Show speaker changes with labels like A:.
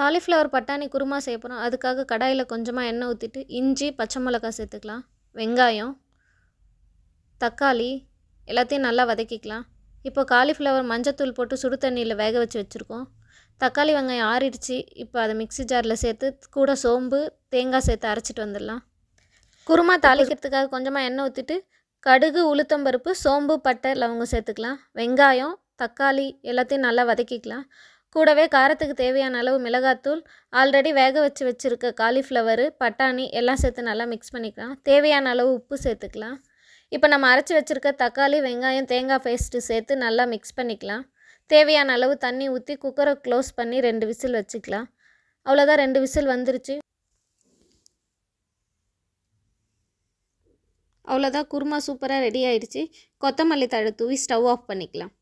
A: Cauliflower பட்டாணி குருமா செய்ய போகிறோம் அதுக்காக கடாயில் கொஞ்சமாக எண்ணெய் ஊற்றிட்டு இஞ்சி பச்சை மிளகாய் சேர்த்துக்கலாம். வெங்காயம் தக்காளி எல்லாத்தையும் நல்லா வதக்கிக்கலாம். இப்போ காலிஃப்ளவர் மஞ்சத்தூள் போட்டு சுடு தண்ணியில் வேக வச்சு வச்சுருக்கோம். தக்காளி வெங்காயம் ஆறிடுச்சு. இப்போ அதை மிக்ஸி ஜாரில் சேர்த்து கூட சோம்பு தேங்காய் சேர்த்து அரைச்சிட்டு வந்துடலாம். குருமா தாளிக்கிறதுக்காக கொஞ்சமாக எண்ணெய் ஊற்றிட்டு கடுகு உளுத்தம்பருப்பு சோம்பு பட்டை லவங்கம் சேர்த்துக்கலாம். வெங்காயம் தக்காளி எல்லாத்தையும் நல்லா வதக்கிக்கலாம். கூடவே காரத்துக்கு தேவையான அளவு மிளகாத்தூள் ஆல்ரெடி வேக வச்சு வச்சுருக்க காலிஃப்ளவரு பட்டாணி எல்லாம் சேர்த்து நல்லா மிக்ஸ் பண்ணிக்கலாம். தேவையான அளவு உப்பு சேர்த்துக்கலாம். இப்போ நம்ம அரைச்சி வச்சுருக்க தக்காளி வெங்காயம் தேங்காய் பேஸ்ட்டு சேர்த்து நல்லா மிக்ஸ் பண்ணிக்கலாம். தேவையான அளவு தண்ணி ஊற்றி குக்கரை க்ளோஸ் பண்ணி ரெண்டு விசில் வச்சுக்கலாம். அவ்வளோதான் ரெண்டு விசில் வந்துருச்சு. அவ்வளோதான் குருமா சூப்பராக ரெடி ஆயிடுச்சு. கொத்தமல்லி தழை தூவி ஸ்டவ் ஆஃப் பண்ணிக்கலாம்.